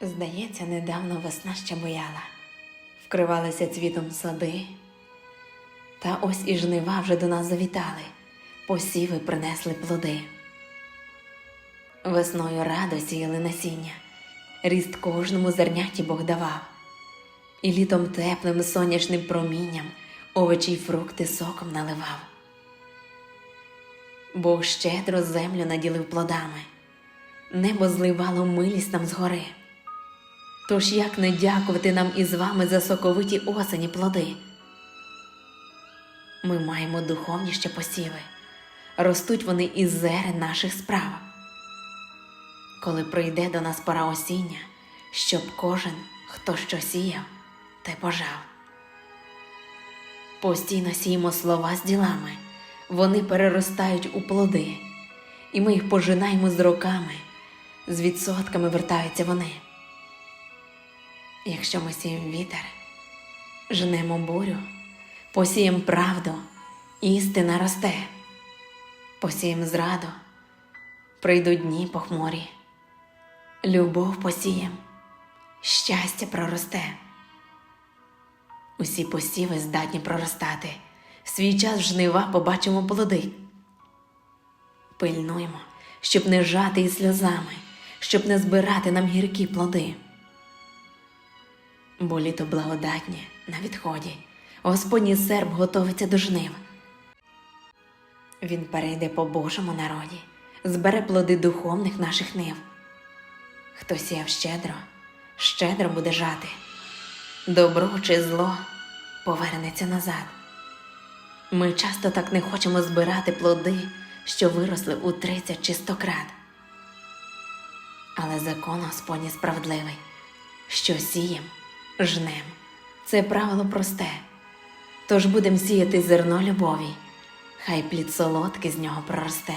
Здається, недавно весна ще бояла, вкривалися цвітом сади. Та ось і жнива вже до нас завітали, посіви принесли плоди. Весною радо сіяли насіння, ріст кожному зерняті Бог давав, і літом теплим сонячним промінням овочі й фрукти соком наливав. Бог щедро землю наділив плодами, небо зливало милість нам згори. Тож як не дякувати нам із вами за соковиті осені плоди? Ми маємо духовні ще посіви, ростуть вони із зерен наших справ. Коли прийде до нас пора осіння, щоб кожен, хто що сіяв, те пожав. Постійно сіємо слова з ділами, вони переростають у плоди, і ми їх пожинаємо з роками, з відсотками вертаються вони. Якщо ми сіємо вітер, жнемо бурю, посіємо правду, істина росте, посіємо зраду, прийдуть дні похмурі, любов посієм, щастя проросте. Усі посіви здатні проростати, в свій час жнива побачимо плоди. Пильнуймо, щоб не жати із сльозами, щоб не збирати нам гіркі плоди бо літо благодатнє на відході, Господній серб готовиться до жнив. Він перейде по Божому народі, збере плоди духовних наших нив. Хто сіяв щедро, щедро буде жати, добро чи зло повернеться назад. Ми часто так не хочемо збирати плоди, що виросли у тридцять чи сто крат. Але закон Господній справедливий, що сієм, жнем. Це правило просте. Тож будем сіяти зерно любові, хай плід солодкий з нього проросте.